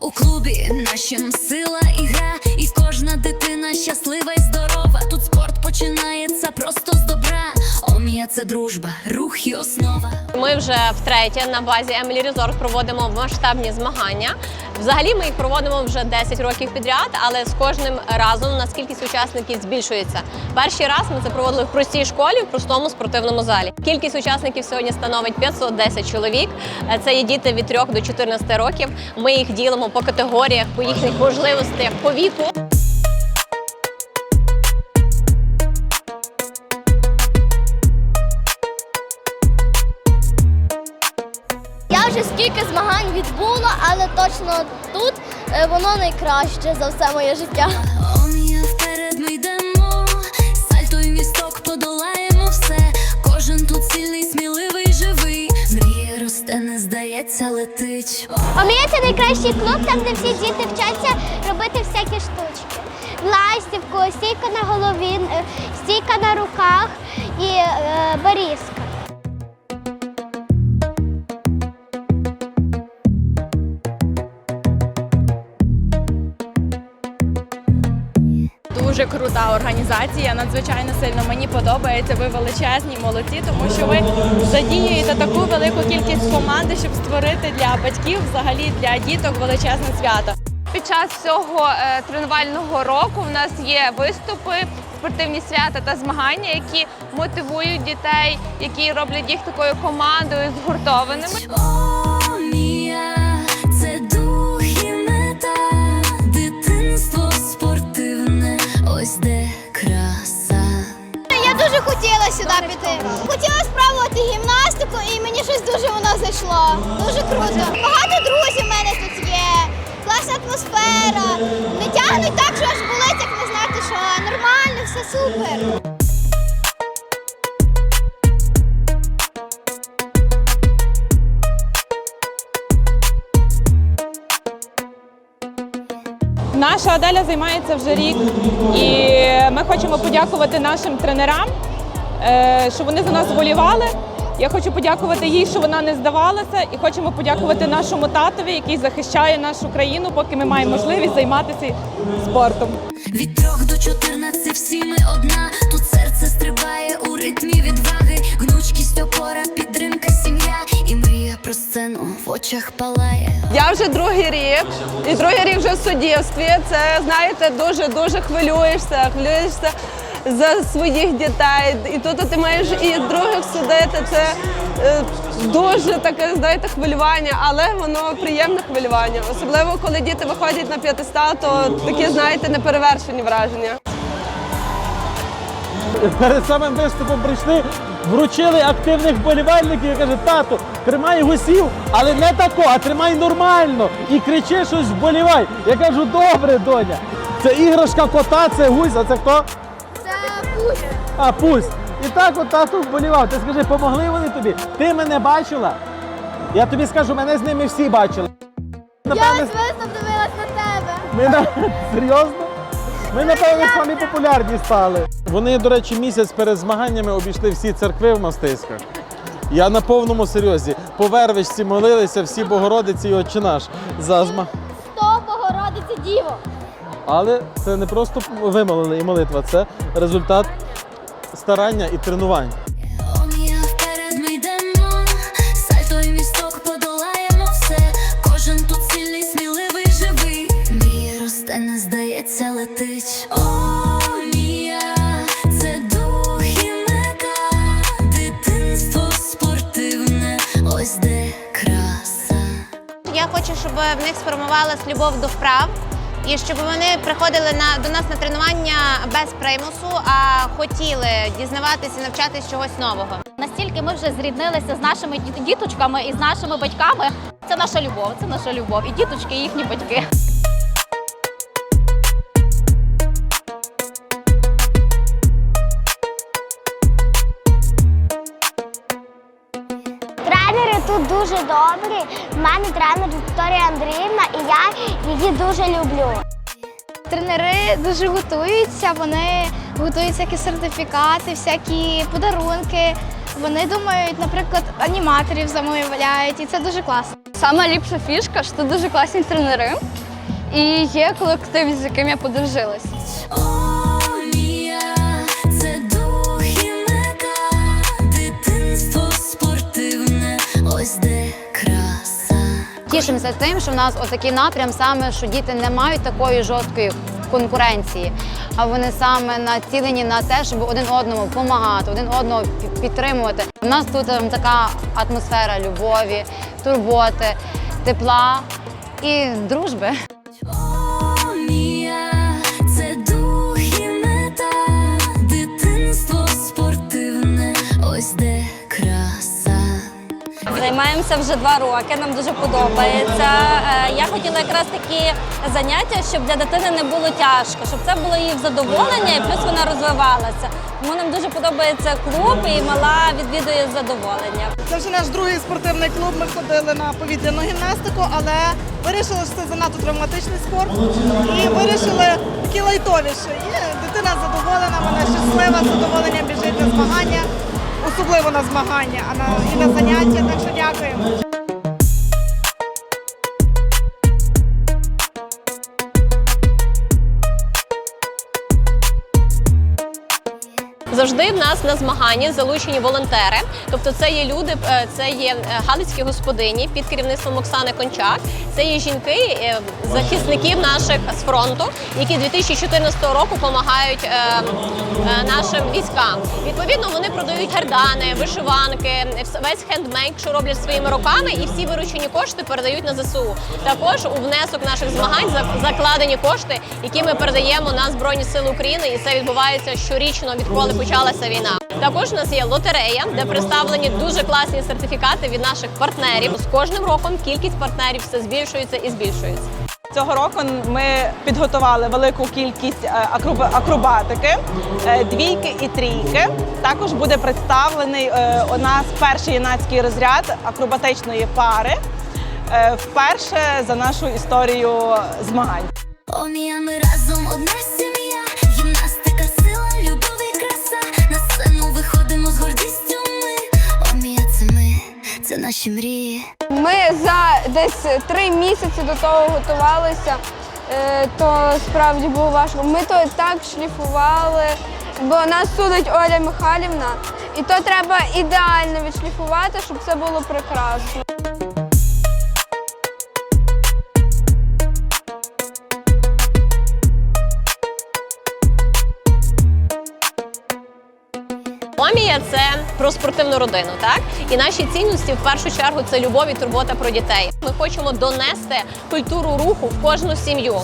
У клубі нашим сила і гра, і кожна дитина щаслива і здорова. Тут спорт починається просто з добра. Омія це дружба, рух і основа. Ми вже втретє на базі Emily Resort проводимо масштабні змагання. Взагалі ми їх проводимо вже 10 років підряд, але з кожним разом у нас кількість учасників збільшується. Перший раз ми це проводили в простій школі, в простому спортивному залі. Кількість учасників сьогодні становить 510 чоловік. Це є діти від 3 до 14 років. Ми їх ділимо по категоріях, по їхніх можливостях, по віку. Вже скільки змагань відбула, але точно тут е, воно найкраще за все моє життя. Омія вперед ми йдемо. Сальто і місток подолаємо все. Кожен тут сильний, сміливий, живий. Мрія росте, не здається, летить. Омія це найкращий клуб, там де всі діти вчаться робити всякі штучки. Ластівку, стійка на голові, е, стійка на руках і е, барізка. Дуже крута організація, надзвичайно сильно мені подобається. Ви величезні, молодці, тому що ви задіюєте таку велику кількість команди, щоб створити для батьків, взагалі для діток величезне свято. Під час цього е, тренувального року в нас є виступи, спортивні свята та змагання, які мотивують дітей, які роблять їх такою командою згуртованими. Піти. Хотіла спробувати гімнастику, і мені щось дуже воно зайшло. Дуже круто. Багато друзів в мене тут є. Класна атмосфера. Не тягнуть так, що аж болить, як не знати, що нормально, все супер. Наша Аделя займається вже рік, і ми хочемо подякувати нашим тренерам, що вони за нас вболівали. Я хочу подякувати їй, що вона не здавалася, і хочемо подякувати нашому татові, який захищає нашу країну, поки ми маємо можливість займатися спортом. Від трьох до чотирнадцяти всі ми одна. Тут серце стрибає у ритмі відваги. Гнучкість, опора, підтримка, сім'я. І мрія про сцену в очах палає. Я вже другий рік, і другий рік вже в суддівстві. Це знаєте, дуже дуже хвилюєшся, хвилюєшся за своїх дітей. І тут ти маєш і других судити. Це е, дуже таке, знаєте, хвилювання, але воно приємне хвилювання. Особливо коли діти виходять на п'ятиста, то такі, знаєте, неперевершені враження. перед самим виступом прийшли, вручили активних вболівальників і каже, тату, тримай гусів, але не тако, а тримай нормально. І кричи щось вболівай. Я кажу, добре, доня. Це іграшка кота, це гусь, а це хто? Пусть. А, пусть. І так от тато вболівав. Ти скажи, помогли вони тобі? Ти мене бачила? Я тобі скажу, мене з ними всі бачили. Я Напевне, звісно дивилась на тебе. ми на... Серйозно? Ми, напевно, самі популярні стали. Вони, до речі, місяць перед змаганнями обійшли всі церкви в Мастиськах. Я на повному серйозі. По вервичці молилися всі Богородиці і Отче наш за зма. Сто Богородице Діво. Але це не просто вимолили і молитва, це результат старання і тренувань. Летить. Омія це дух і. Дитинство спортивне. Ось де краса. Я хочу, щоб в них сформувалась любов до вправ. І щоб вони приходили на до нас на тренування без примусу, а хотіли дізнаватися, навчатися чогось нового. Настільки ми вже зріднилися з нашими діт- діточками і з нашими батьками. Це наша любов, це наша любов. І діточки, і їхні батьки. Дуже добрі. У мене тренер Вікторія Андріївна, і я її дуже люблю. Тренери дуже готуються, вони готують всякі сертифікати, всякі подарунки. Вони думають, наприклад, аніматорів замовляють, і це дуже класно. Сама ліпша фішка, що тут дуже класні тренери. І є колектив, з яким я подружилась. Тішимося тим, що в нас отакий напрям, саме що діти не мають такої жорсткої конкуренції, а вони саме націлені на те, щоб один одному допомагати, один одного підтримувати. У нас тут ем, така атмосфера любові, турботи, тепла і дружби. Займаємося вже два роки, нам дуже подобається. Е, Я хотіла якраз такі заняття, щоб для дитини не було тяжко, щоб це було в задоволення і плюс вона розвивалася. Тому нам дуже подобається клуб і мала відвідує задоволення. Це вже наш другий спортивний клуб. Ми ходили на повітряну гімнастику, але вирішили, що це занадто травматичний спорт. І вирішили такі лайтовіші. І дитина задоволена, вона щаслива, з задоволенням біжить на змагання, особливо на змагання, а на і на заняття. Так що дякуємо. Завжди в нас на змаганні залучені волонтери. Тобто, це є люди, е, це є е, галицькі господині під керівництвом Оксани Кончак. Це є жінки, е, захисників наших з фронту, які 2014 року допомагають нашим військам. Відповідно, вони продають гердани, вишиванки, весь хендмейк, що роблять своїми руками, і всі виручені кошти передають на ЗСУ. Також у внесок наших змагань закладені кошти, які ми передаємо на Збройні Сили України, і це відбувається щорічно, відколи почалася війна. Також у нас є лотерея, де представлені дуже класні сертифікати від наших партнерів. З кожним роком кількість партнерів все збільшується і збільшується. Цього року ми підготували велику кількість е, акробатики, е, двійки і трійки. Також буде представлений е, у нас перший юнацький розряд акробатичної пари. Вперше за нашу історію змагань. О, Мія, ми разом одна наші мрії. Ми за десь три місяці до того готувалися, е, то справді було важко. Ми то так шліфували, бо нас судить Оля Михайлівна, і то треба ідеально відшліфувати, щоб це було прекрасно. Омія це про спортивну родину, так і наші цінності в першу чергу це любов і турбота про дітей. Ми хочемо донести культуру руху в кожну сім'ю.